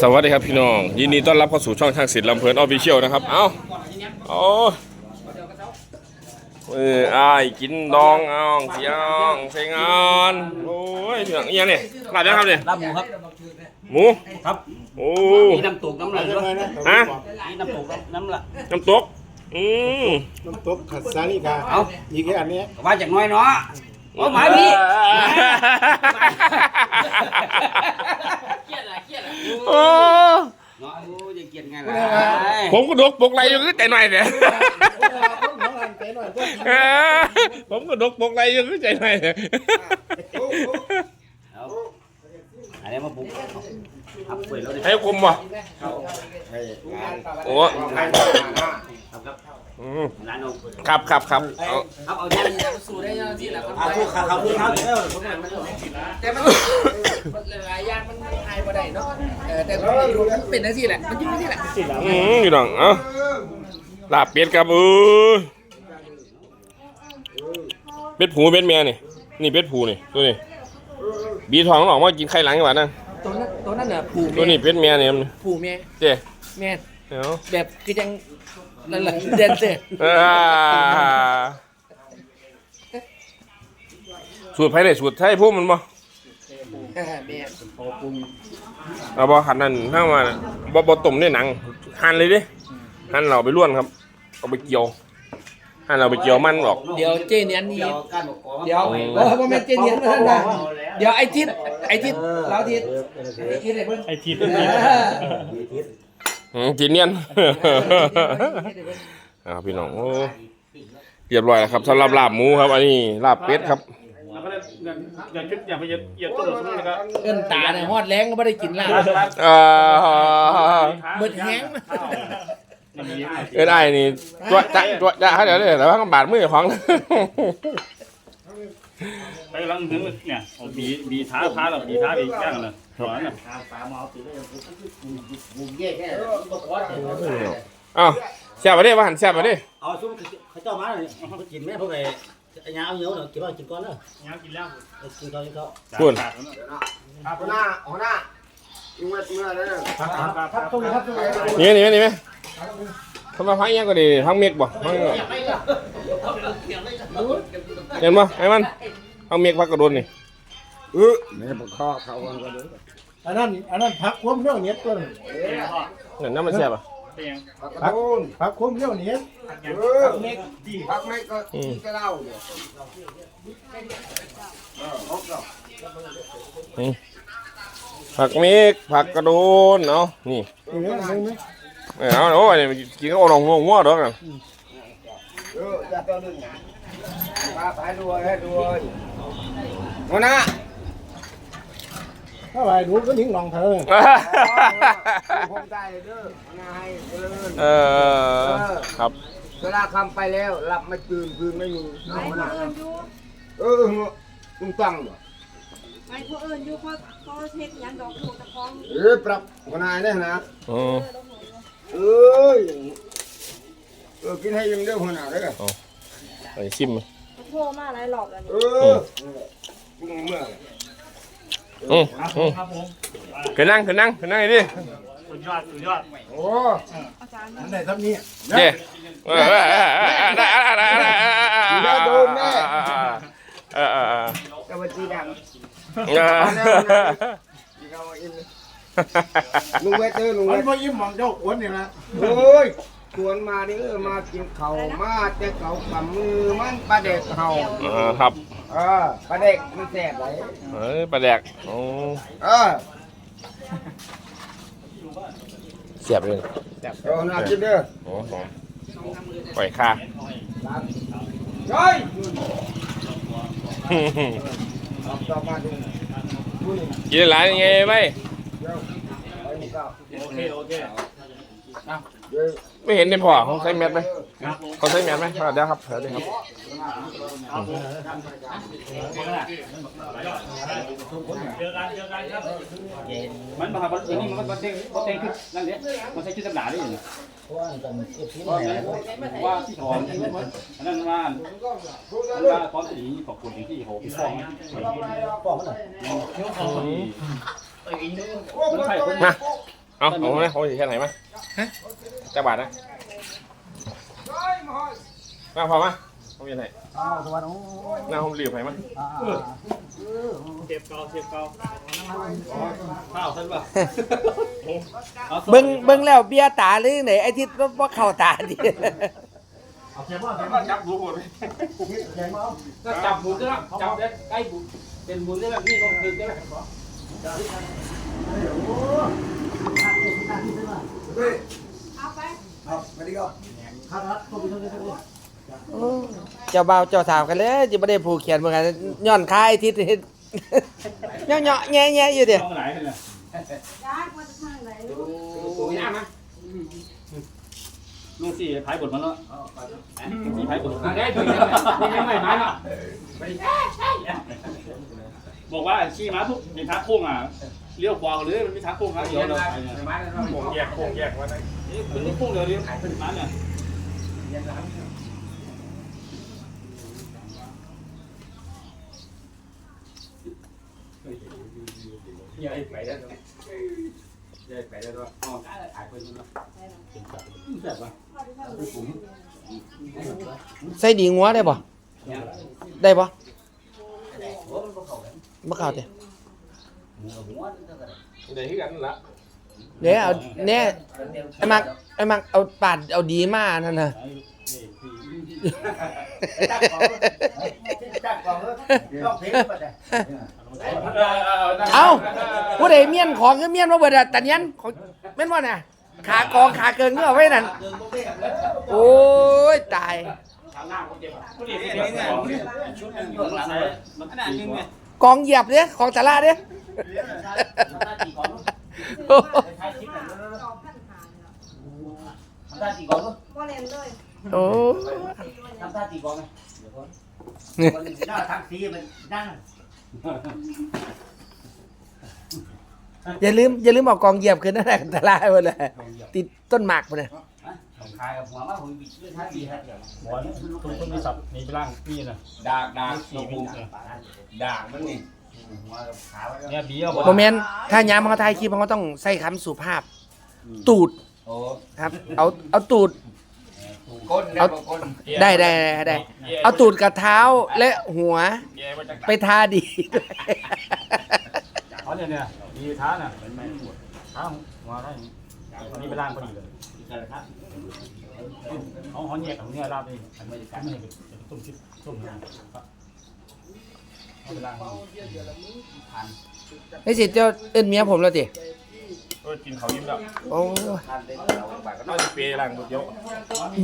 สวัสดีครับพี่น้อง ยินดีต้อนรับเข้าสู่ช่องช่างศิลป์ลำเพลินออฟฟิเชียลนะครับ เอ้าโอ้เอออ้ายกินดองเอาเสียงเสียงานโอ้ยเสียงเอียงเนี่ยลาบยังครับเนี่ยลาบหมูครับ หมูครับโอ้มีน้ำตกน้ำละด้วยฮะมีน้ำตกน้ำละน้ำตกอืมน้ำตกขัดสาลิกาเอาอีกแค่อันเนี้ยว่าจากน้อยเนาะ โอ้หมาพี่โอ้เนาะโอ้ยเกลียดไงไม่ล่ะได้ว่าผมก็ดกปกไรอยู่คือใจหน่อยเนี่ยน้องอันเต้หน่อยก็ผมก็ดกปกไรอยู่คือใจหน่อยเนี่ยเอาอันนี้มาปลุกเอาเปิดแล้วดิให้คุมบ่โอ้ครับครับ อืมร้านนมครับครับครับเอาครับเอาเนี่ยสูได้ยังที่แหละครับเอาทุกขาเขาทุกเท้าเด้อแต่มันหลายอย่างมันหายบ่ได้เนาะเออแต่มันเป็นจังซี่แหละมันอยู่จังซี่แหละอืมอยู่ดังเอ้าลาบเป็ดครับเออเป็ดผูเป็ดเมียนี่นี่เป็ดผูนี่ตัวนี้บีทองมันออกมากินไข่หลังจังหวัดนั่นตัวนั้นตัวนั้นน่ะผูตัวนี้เป็ดเมียเนี่ยมันผูแม่เจ๊แม่เดี๋ยวแบบคือจัง นั่นแหละเดนเซอร์อ่าสูตรไผ่เลยสูตรไทยพวกมันบ่แม่เอาบ่หั่นนั่นถ้ามาบ่บ่ต้มในหนังหั่นเลยดิหั่นเราไปล้วนครับเอาไปเกี่ยวหั่นเราไปเกี่ยวมันออก เดี๋ยวเจเนียนนี่เดี๋ยวการบอกขอเดี๋ยวเออบ่แม่นเจเนียนนั่นน่ะเดี๋ยวไอ้ทิศไอ้ทิศเราทิศไอ้ทิศไอ้เพิ่นไอทีเอออืม จีเนียนอ่าพี่น้องโอ้เรียบร้อยแล้วครับสำหรับลาบหมูครับ อันนี้ลาบเป็ดครับแล้วก็เลยอย่าชุดอย่าไปเหยียบต้นหรอกสมมตินะครับเอิ้นตาเนี่ยฮอดแรงก็บ่ได้กินลาบอ่าเบิดแห้งเอ้ยได้นี่ตัวจะตัวจะให้เดี๋ยวเดี๋ยวแล้วก็บาดมือของไปลังถึงเนี่ยเอาบีบีท้าท้าเราบีท้าบีแกล้งเลย สอนน่ะอ้าวแซ่บมาดิว่าหันแซ่บมาดิเอาซุ้มเขาเจ้ามาเลยเขากินแม่พวกไอ้ไอ้ยาเอาเหนียวเนาะกินว่ากินก่อนเนาะยังกินแล้วกินก่อนกินก่อนพูดหัวหน้าหัวหน้าลุงเวทเมื่อไรเนี่ยครับตรงนี้ครับตรงนี้นี่ไหมนี่ไหมนี่ไหมทำไมพักยังก็ดีพักเมียกบ่พักเห็นบ่ไอ้มันพักเมียกพักกระโดนนี่เออเนี่ยผมข้อเขากันก็เลย อันนั้นอันนั้นพักความเรื่องเนี้ยตัวนึงเห็นน้ำมันแซ่บอะเป็นยังพักพักความเรื่องเนี้ยเออพักไม่ก็อืมจะเล่าเดี๋ยวผักเมกผักกระโดนเนาะนี่อย่างเงี้ยนึงไหมเอาเอาโอ้ยกินก็เอาลงหัวหัวดอกกันเออจะตัวนึงมาไปดูให้ดูหัวหน้า ถ้าไปดูก็ทิ้งลองเธอผมได้เด้อหัวหน้าให้เดินเออครับ เวลาคำไปแล้วหลับไม่ตื่นคืนไม่อยู่ไปผู้อื่นอยู่เออลุงตั้งบ่ไปผู้อื่นอยู่เพราะเขาเช็ดหยังดอกถูกตะคองเออปรับหัวหน้าเนี่ยนะอืมเอ้ยเออกินให้ยังเด้อหัวหน้าเด้อไปชิมโทรมาหลายรอบแล้วนี่เออลุงเมื่อ อืมอืมขึ้นนั่งขึ้นนั่งขึ้นนั่งดิสุดยอดสุดยอดโอ้อาจารย์อันไหนทำนี่เจ๊เออเออเออได้ได้ได้ได้เออเออเออกระจีดังเออลุงเวทเออลุงเวมันทบ่ยิ้มมองเจ้าอ้วนนี่นะโอ้ยชวนมาดิเออมากินข้าวมาแต่เก่ากับมือมันปลาเด็กเฮาเออครับ เออปลาเด็กมันแสบไหลเออปลาแดกโอ้เออเสียบเลยเออน่ากินเด้อโอ้โหอมปล่อยค่า เฮ้ยต่อมาดูดูนี่กินหลายยังไงไหม เดี๋ยวไปหมู่เก้า โอเค โอเค ไม่เห็นในพ่อเขาใส่แมสไหมเขาใส่แมสไหมเดี๋ยวครับเดี๋ยวครับเจอกันเจอกันครับมันมาบอลอย่างนี้มันบอลเต้งบอลเต้งขึ้นนั่นเนี่ยมันใช้ชุดตำหนาได้ยังว่าที่ถอนอันนั้นว่าอันว่าตอนสีขอบคุณที่โหพี่ฟองป้องมันหน่อยเขียวเขามันไข่คนมาเอาเอาไหมเขาจะแค่ไหนมาจะบาทนะมาพอมาเขาจะไหนอ๋อสวัสดีหน้าผมรีบไปมั้ยอ่าเทียบเกาเทียบเกาข้าวใช่ป่ะเบิ่งเบิ่งแล้วเบียร์ตาหรือไหนไอ้ที่ว่าเข้าตาดิเอาเสียบ่เสียบ่จับดูหมดเลยเสียบ่ก็จับบุญก็จับได้ใกล้บุญเป็นบุญได้แบบนี้ก็คือได้แบบ เอาไปครับสวัสดีครับครับครับตัวพี่ตัวพี่ตัวพี่เจ้าบ่าวเจ้าสาวกันเลยจะไม่ได้ผูกแขนเหมือนกันย้อนคายทิศเฮ็ดเนาะเนาะแง่แง่อยู่เดียวต้องไหนกันเนี่ยยากมาจะทางไหนลูกตัวยากนะลุงสี่พายบทมันแล้วสี่พายบทได้ถึงยังไม่มาเนาะบอกว่าชี้ม้าทุกมีทักโค้งอะ เลี้ยวขวาเลยมันมีทักโค้งครับเดี๋ยวเราไปเนี่ยโค้งแยกโค้งแยกมาได้มันมีโค้งเดี๋ยวเลี้ยวขายเป็นม้าเนี่ยใหญ่ไปได้ด้วยใหญ่ไปได้ด้วยอ๋อขายคนนู้นแบบว่าใส่ดีงัวได้บ่ได้บ่บ่เข้าเด้ เดี๋ยวที่กันนั่นละเดี๋ยวเอาเนี่ยไอ้มักไอ้มักเอาปาดเอาดีมานั่นน่ะจัดกล่องเลยลองเพลงไปเลยเอ้าผู้ใดเมียนของคือเมียนมาเบิดอะตันยันของแม่นบ่น่ะขากองขาเกินก็เอาไว้นั่นโอ้ยตายผู้ดีที่เนี่ยชุดหนึ่งอยู่หลังเลยมันขนาดนึงเนี่ยกองเหยียบเด้ของสาราเด้โอ้ดอกพันหาเนาะทำท่าตีกล่องลูกบ่เล่นเลยโอ้ทำท่าตีกล่องไหมเดี๋ยวก่อนวันนี้หน้าทักซีมันนั่งอย่าลืมอย่าลืมเอากองเหยียบขึ้นนั่นแหละสาราไว้เลยติดต้นหมากพุ่นน่ะขายกับหัวมาผมบิดด้วยท่าดีครับหมอนตุ้มตุ้มมีสับนี่ไปล่างนี่นะดากดากสี่มุมดากมันนี่ หัวกับขาไว้เนี่ยบีเอาโมเมนต์ถ้ายามเขาถ่ายคลิปเขาต้องใส่คำสุภาพ ตูดโอ้ครับ เอาเอาตูด ก้นนะก้นได้ได้ได้ได้ เอาตูดกับเท้าและหัวแย่มาจากไปทาดีด้วยเขาเนี่ยเนี่ยมีท้าน่ะท้าหัวได้นี่ไปล่างพอดีเลยเขาเขาแยกของเนี่ยราบนี่อันไม่ได้ไม่ได้ตุ้มชิดตุ้มนะ เอาไปล่างไอ้สิเจ้าเอิ้นเมียผมแล้วติก็กินเขายิ้มแล้วโอ้ก็ต้องเปย์หลังเดียว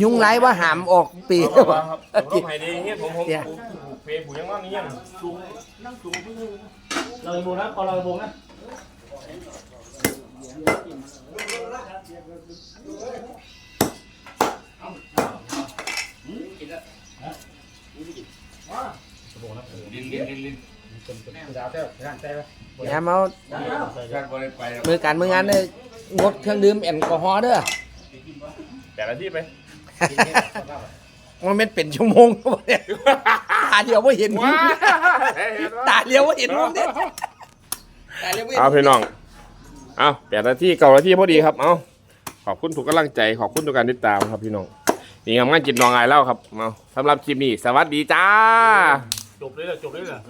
ยุงไรว่าหามออกปีเอาละครับผมต้องให้ดีเงี้ยผมผมผูกเปย์ผูกยังว่านี้ยังเราโบนะพอเราโบนะลิ นลินลินลินดาวเจ้าร่างใจไหมยามเอาการบริไปมือการมืองานเนี่ยงดเครื่องดื่มแอลกอฮอล์เด้อแต่ละที่ไปมันเป็นเป็นชั่วโมงครับเนี่ยตาเดียวว่าเห็นมุมเนี่ยตาเดียวว่าเห็นมุมเนี่ยตาเดียวว่าเห็นเอามุมพี่น้องเอาแปดนาทีเก้านาทีพอดีครับเอาขอบคุณทุกกำลังใจขอบคุณทุกการติดตามครับพี่น้องนี่งามงานจิตนองอายเล่าครับเอาสำหรับคลิปนี้สวัสดีจ้า จบเลยเหรอจบเลยเหรอ